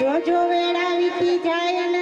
જો જો વેળા વીતી જાય ને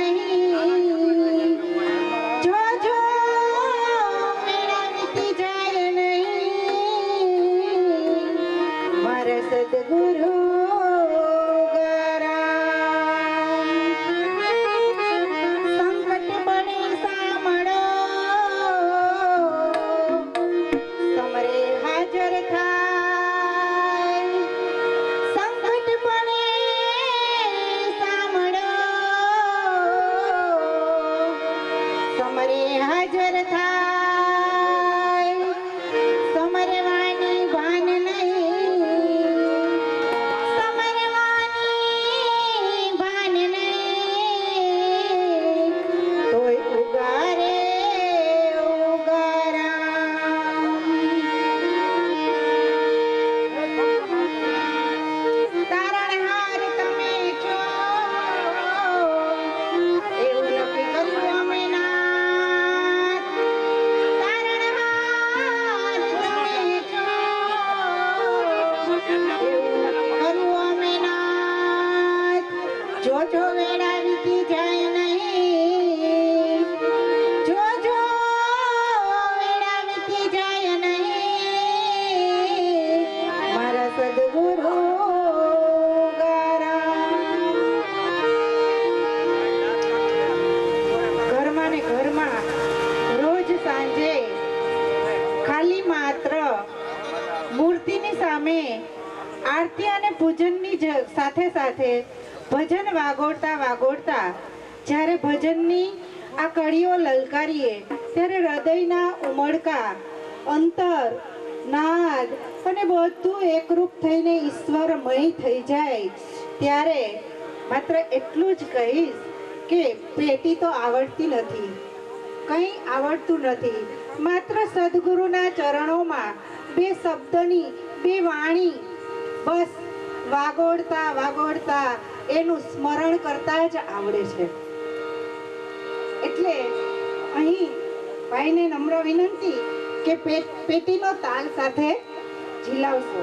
સામે આરતી અને પૂજનની સાથે સાથે ભજન વાગોળતા વાગોળતા જ્યારે ભજનની આ કડીઓ લલકારીએ ત્યારે હૃદયના ઉમળકા, અંતર, નાદ અને બધું એકરૂપ થઈને ઈશ્વરમય થઈ જાય. ત્યારે માત્ર એટલું જ કહીશ કે પેટી તો આવડતી નથી. કંઈ આવડતું નથી. માત્ર સદગુરુના ચરણોમાં બે શબ્દની બે વાણી. બસ વાગોડતા વાગોડતા એનું સ્મરણ કરતા જ આવડે છે. એટલે અહીં ભાઈને નમ્ર વિનંતી કે પેટીનો તાલ સાથે ઝીલાવશો.